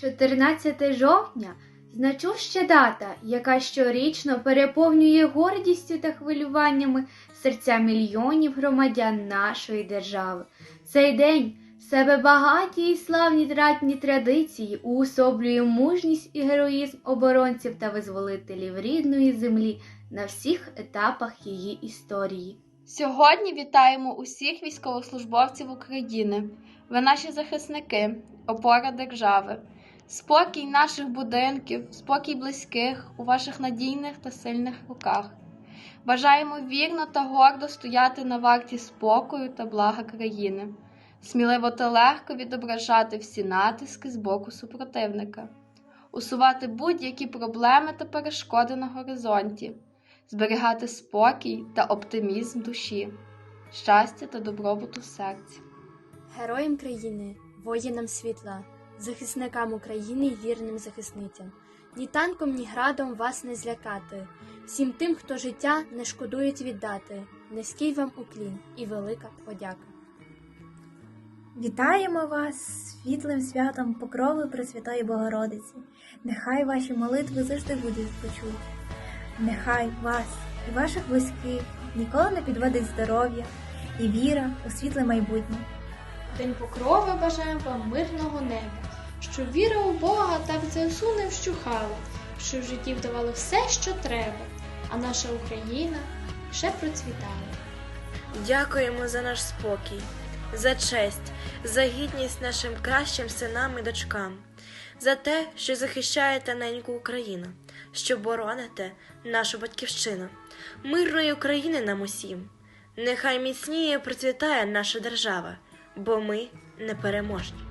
14 жовтня значуща дата, яка щорічно переповнює гордістю та хвилюваннями серця мільйонів громадян нашої держави. Цей день себе багаті і славні дратні традиції уособлює мужність і героїзм оборонців та визволителів рідної землі на всіх етапах її історії. Сьогодні вітаємо усіх військовослужбовців України. Ви наші захисники, опора держави. Спокій наших будинків, спокій близьких у ваших надійних та сильних руках. Бажаємо вірно та гордо стояти на варті спокою та блага країни, сміливо та легко відображати всі натиски з боку супротивника, усувати будь-які проблеми та перешкоди на горизонті, зберігати спокій та оптимізм душі, щастя та добробуту в серці. Героям країни, воїнам світла, захисникам України й вірним захисницям. Ні танком, ні градом вас не злякати. Всім тим, хто життя не шкодують віддати. Низький вам уклін і велика подяка. Вітаємо вас світлим святом покрови Пресвятої Богородиці. Нехай ваші молитви завжди будуть почуті. Нехай вас і ваших близьких ніколи не підводить здоров'я і віра у світле майбутнє. День покрови бажаємо вам мирного неба, щоб віра у Бога та в ЗСУ не вщухала, щоб в житті вдавало все, що треба, а наша Україна ще процвітала. Дякуємо за наш спокій, за честь, за гідність нашим кращим синам і дочкам, за те, що захищаєте неньку Україну, що бороните нашу батьківщину, мирної України нам усім. Нехай міцніє процвітає наша держава, бо ми непереможні.